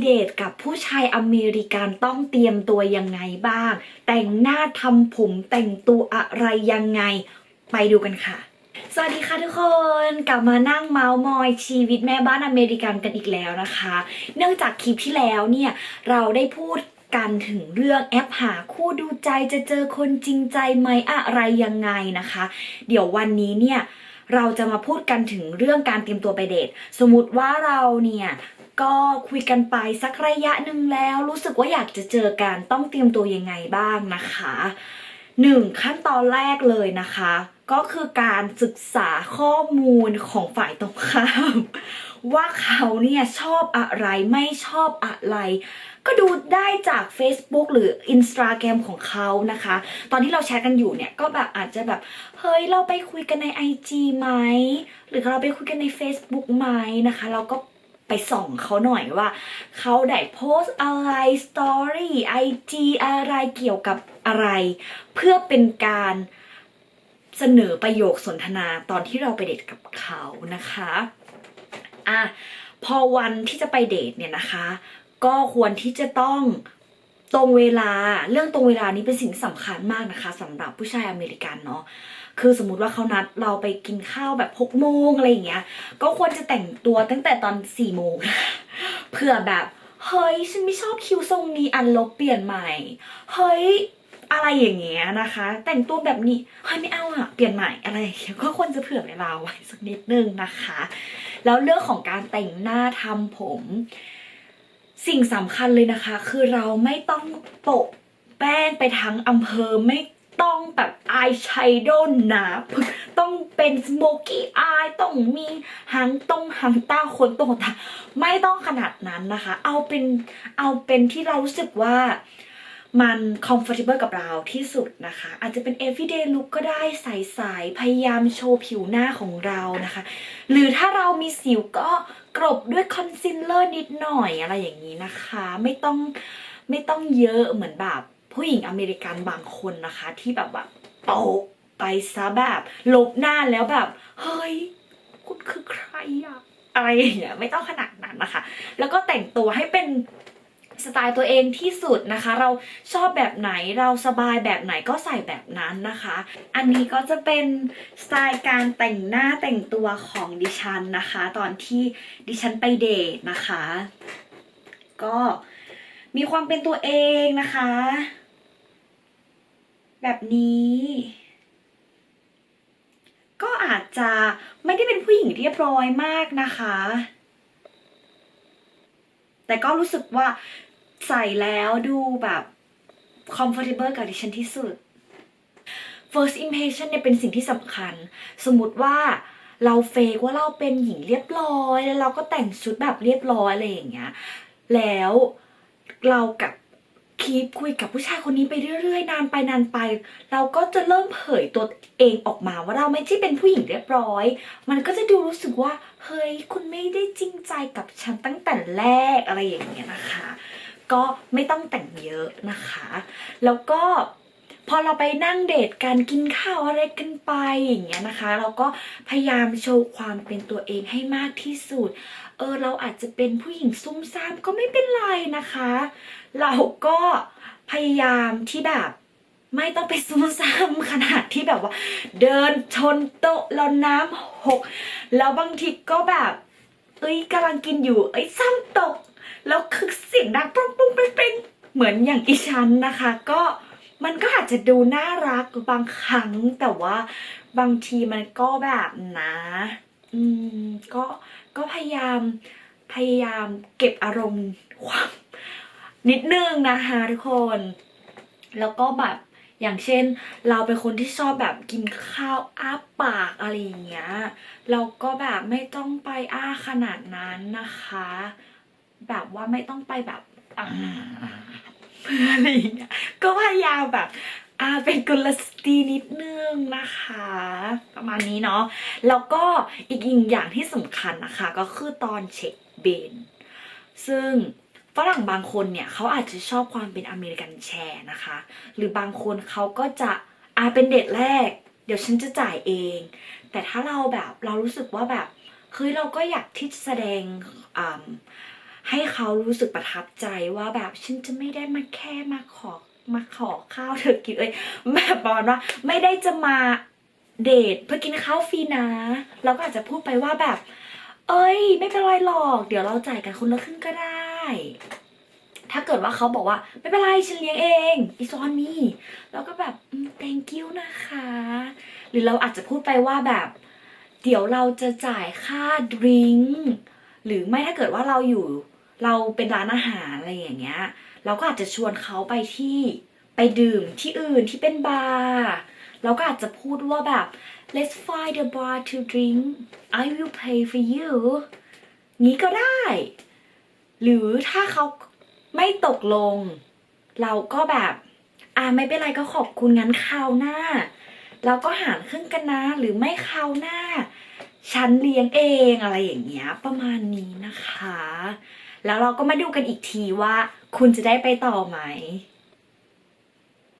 เดทกับผู้ชายอเมริกันต้องเตรียมตัวยังไงบ้าง แต่งหน้าทำผมแต่งตัวอะไรยังไง ไปดูกันค่ะสวัสดีค่ะทุกคนกลับมานั่งเมาส์มอยชีวิตแม่บ้านอเมริกันกันอีกแล้วนะคะ เนื่องจากคลิปที่แล้วเนี่ยเราได้พูดกันถึงเรื่องแอปหาคู่ดูใจจะเจอคนจริงใจไหมอะไรยังไงนะคะ เดี๋ยววันนี้เนี่ยเราจะมาพูดกันถึงเรื่องการเตรียมตัวไปเดท สมมติว่าเราเนี่ย ก็คุยกันไปสักระยะหนึ่งแล้ว รู้สึกว่าอยากจะเจอกันต้องเตรียมตัวยังไงบ้างนะคะหนึ่งขั้นตอนแรกเลยนะคะ ก็คือการศึกษาข้อมูลของฝ่ายตรงข้าม ว่าเขาเนี่ยชอบอะไรไม่ชอบอะไร ก็ดูได้จาก Facebook หรือ Instagram ของเขานะคะ ตอนที่เราแชร์กันอยู่เนี่ยก็แบบอาจจะแบบ เฮ้ยเราไปคุยกันใน IG ไหม หรือเราไปคุยกันใน Facebook ไหมนะคะ เราก็ ไปส่องเขาหน่อยว่า เขาได้โพสต์อะไรสตอรี่ไอจีอะไรเกี่ยวกับอะไร เพื่อเป็นการเสนอประโยคสนทนาตอนที่เราไปเดทกับเขานะคะอะพอวันที่จะไปเดทเนี่ยนะคะ ก็ควรที่จะต้อง ตรงเวลาเรื่องตรงเวลานี้เป็นสิ่งที่สำคัญมากนะคะสำหรับผู้ชายอเมริกันเนาะคือสมมุติว่าเขานัดเราไปกินข้าวแบบหกโมงอะไรอย่างเงี้ย ก็ควรจะแต่งตัวตั้งแต่ตอนสี่โมงเผื่อแบบเฮ้ยฉันไม่ชอบคิวทรงนี้อันลบเปลี่ยนใหม่เฮ้ยอะไรอย่างเงี้ยนะคะ แต่งตัวแบบนี้เฮ้ยไม่เอาอะเปลี่ยนใหม่อะไรอย่างเงี้ยก็ควรจะเผื่อเวลาไว้สักนิดนึงนะคะ แล้วเรื่องของการแต่งหน้าทำผม สิ่งสำคัญเลยนะคะ คือเราไม่ต้องโปะแป้งไปทั้งอำเภอไม่ต้องแบบอายแชโดว์หนาต้องเป็นสโมกี้อายต้องมีหางตรงหางตาขนตรงตาไม่ต้องขนาดนั้นนะคะ เอาเป็นเอาเป็นที่เรารู้สึกว่ามัน comfortable กับเราที่สุดนะคะ อาจจะเป็น everyday look ก็ได้ใสๆพยายามโชว์ผิวหน้าของเรานะคะ หรือถ้าเรามีสิวก็ กรบด้วยคอนซีลเลอร์นิดหน่อยอะไรอย่างนี้นะคะ ไม่ต้องไม่ต้องเยอะเหมือนแบบผู้หญิงอเมริกันบางคนนะคะ ที่แบบแบบโปะไปซะแบบลบหน้าแล้วแบบ เฮ้ย คุณคือใครอะอะไรอย่างเงี้ยไม่ต้องขนาดนั้นนะคะ แล้วก็แต่งตัวให้เป็น สไตล์ตัวเองที่สุดนะคะ เราชอบแบบไหนเราสบายแบบไหนก็ใส่แบบนั้นนะคะ อันนี้ก็จะเป็นสไตล์การแต่งหน้าแต่งตัวของดิฉันนะคะ ตอนที่ดิฉันไปเดทนะคะ ก็มีความเป็นตัวเองนะคะ แบบนี้ก็อาจจะไม่ได้เป็นผู้หญิงเรียบร้อยมากนะคะ แต่ก็รู้สึกว่า ใส่แล้วดูแบบ comfortable กับดิฉันที่สุด first impression เนี่ยเป็นสิ่งที่สำคัญ สมมติว่าเราเฟกว่าเราเป็นหญิงเรียบร้อย แล้วเราก็แต่งชุดแบบเรียบร้อยอะไรอย่างเงี้ย แล้วเรากับคีปคุยกับผู้ชายคนนี้ไปเรื่อยๆ นานไปนานไป เราก็จะเริ่มเผยตัวเองออกมาว่าเราไม่ใช่เป็นผู้หญิงเรียบร้อย มันก็จะดูรู้สึกว่า เฮ้ยคุณไม่ได้จริงใจกับฉันตั้งแต่แรกอะไรอย่างเงี้ยนะคะ ก็ไม่ต้องแต่งเยอะนะคะ แล้วก็พอเราไปนั่งเดทกันกินข้าวอะไรกันไปอย่างเงี้ยนะคะ เราก็พยายามโชว์ความเป็นตัวเองให้มากที่สุด เออเราอาจจะเป็นผู้หญิงซุ่มซ่ามก็ไม่เป็นไรนะคะ เราก็พยายามที่แบบไม่ต้องไปซุ่มซ่ามขนาดที่แบบว่า เดินชนโต๊ะแล้วน้ำหก แล้วบางทีก็แบบ เอ้ยกำลังกินอยู่ เอ้ยซ้ำตก แล้วคือเสียงดังปุ้งปุ้งเป้งเป้งเหมือนอย่างอีฉันนะคะ ก็มันก็อาจจะดูน่ารักบางครั้งแต่ว่าบางทีมันก็แบบนะ อืมก็ก็พยายามพยายามเก็บอารมณ์ความนิดนึงนะคะทุกคน แล้วก็แบบอย่างเช่น เราเป็นคนที่ชอบแบบกินข้าวอ้าปากอะไรอย่างเงี้ย เราก็แบบไม่ต้องไปอ้าขนาดนั้นนะคะ แบบว่าไม่ต้องไปแบบอ่าเพื่ออะไรอย่างเงี้ยก็พยายามแบบอ่าเป็นกุลสตรีนิดนึงนะคะ ประมาณนี้เนาะแล้วก็อีกอีกอย่างที่สำคัญนะคะ ก็คือตอนเช็คเบน ซึ่งฝรั่งบางคนเนี่ยเขาอาจจะชอบความเป็นอเมริกันแชร์นะคะ หรือบางคนเขาก็จะอาเป็นเดทแรก เดี๋ยวฉันจะจ่ายเอง แต่ถ้าเราแบบเรารู้สึกว่าแบบเฮ้ยเราก็อยากที่จะแสดงอ่า ให้เขารู้สึกประทับใจว่าแบบฉันจะไม่ได้มาแค่มาขอมาขอข้าวเธอกินเอ้ยแบบประมาณว่าไม่ได้จะมาเดทเพื่อกินข้าวฟรีนะเราก็อาจจะพูดไปว่าแบบ เอ้ย ไม่เป็นไรหรอก เดี๋ยวเราจ่ายกันคนละครึ่งก็ได้ ถ้าเกิดว่าเขาบอกว่า ไม่เป็นไรฉันเลี้ยงเอง it's on me แล้วก็แบบ thank you นะคะ หรือเราอาจจะพูดไปว่าแบบ เดี๋ยวเราจะจ่ายค่าดริงก์หรือไม่ถ้าเกิดว่าเราอยู่ เราเป็นร้านอาหารอะไรอย่างเงี้ย เราก็อาจจะชวนเขาไปที่ไปดื่มที่อื่นที่เป็นบาร์เราก็อาจจะพูดว่าแบบ let's find a bar to drink I will pay for you งี้ก็ได้ หรือถ้าเขาไม่ตกลง เราก็แบบ อ่าไม่เป็นไรก็ขอบคุณงั้นคราวหน้า เราก็หารครึ่งกันนะหรือไม่คราวหน้า ฉันเลี้ยงเองอะไรอย่างเงี้ย ประมาณนี้นะคะ แล้วเราก็มาดูกันอีกทีว่าคุณจะได้ไปต่อไหม